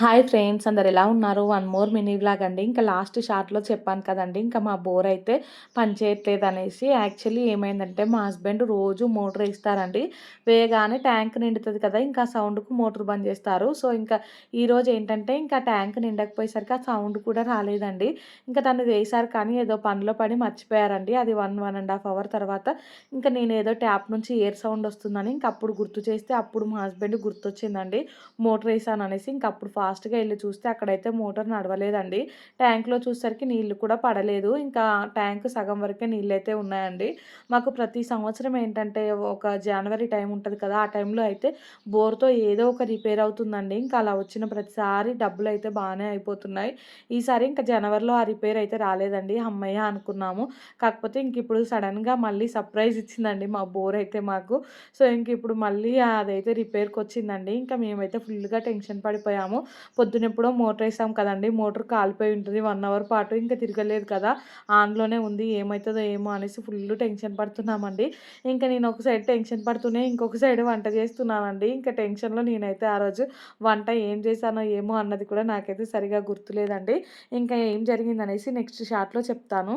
Hi friends అందరు ఎలా ఉన్నారు? వన్ మోర్ మినీ బ్లాగ్ అండి ఇంకా లాస్ట్ షార్ట్లో చెప్పాను కదండి ఇంకా మా బోర్ అయితే పనిచేయట్లేదు అనేసి. యాక్చువల్లీ ఏమైందంటే మా హస్బెండ్ రోజు మోటార్ వేస్తారండి. వేయగానే ట్యాంక్ నిండుతుంది కదా ఇంకా సౌండ్కు మోటార్ బంద్ చేస్తారు. సో ఇంకా ఈరోజు ఏంటంటే ఇంకా ట్యాంక్ నిండకపోయేసరికి ఆ సౌండ్ కూడా రాలేదండి. ఇంకా తను వేశారు కానీ ఏదో పనిలో పడి మర్చిపోయారండి. అది one one and half hour తర్వాత. ఇంకా నేను ఏదో ట్యాప్ నుంచి ఎయిర్ సౌండ్ వస్తుందని ఇంకా అప్పుడు గుర్తు చేస్తే అప్పుడు మా హస్బెండ్ గుర్తొచ్చిందండి. మోటార్ వేసాను అనేసి ఇంకా అప్పుడు ఫాస్ట్గా వెళ్ళి చూస్తే అక్కడైతే మోటార్ నడవలేదండి. ట్యాంక్లో చూసేసరికి నీళ్ళు కూడా పడలేదు. ఇంకా ట్యాంక్ సగం వరకే నీళ్ళు అయితే ఉన్నాయండి. మాకు ప్రతి సంవత్సరం ఏంటంటే ఒక జనవరి టైం ఉంటుంది కదా ఆ టైంలో అయితే బోర్తో ఏదో ఒక రిపేర్ అవుతుందండి. ఇంకా అలా వచ్చిన ప్రతిసారి డబ్బులు అయితే బాగానే అయిపోతున్నాయి. ఈసారి ఇంకా జనవరిలో ఆ రిపేర్ అయితే రాలేదండి. అమ్మయ్య అనుకున్నాము. కాకపోతే ఇంక ఇప్పుడు సడన్గా మళ్ళీ సర్ప్రైజ్ ఇచ్చిందండి మా బోర్ అయితే మాకు. సో ఇంక ఇప్పుడు మళ్ళీ అదైతే రిపేర్కి వచ్చిందండి ఇంకా మేమైతే ఫుల్గా టెన్షన్ పడిపోయాము. పొద్దునెప్పుడో మోటార్ వేసాం కదండి. మోటార్ కాలిపోయి ఉంటుంది. వన్ అవర్ పాటు ఇంకా తిరగలేదు కదా. ఆన్లోనే ఉంది. ఏమవుతుందో ఏమో అనేసి ఫుల్ టెన్షన్ పడుతున్నామండి. ఇంకా నేను ఒక సైడ్ టెన్షన్ పడుతూనే ఇంకొక సైడ్ వంట చేస్తున్నానండి. ఇంకా టెన్షన్లో నేనైతే ఆ రోజు వంట ఏం చేశానో ఏమో అన్నది కూడా నాకైతే సరిగా గుర్తులేదండి. ఇంకా ఏం జరిగిందనేసి నెక్స్ట్ షార్ట్లో చెప్తాను.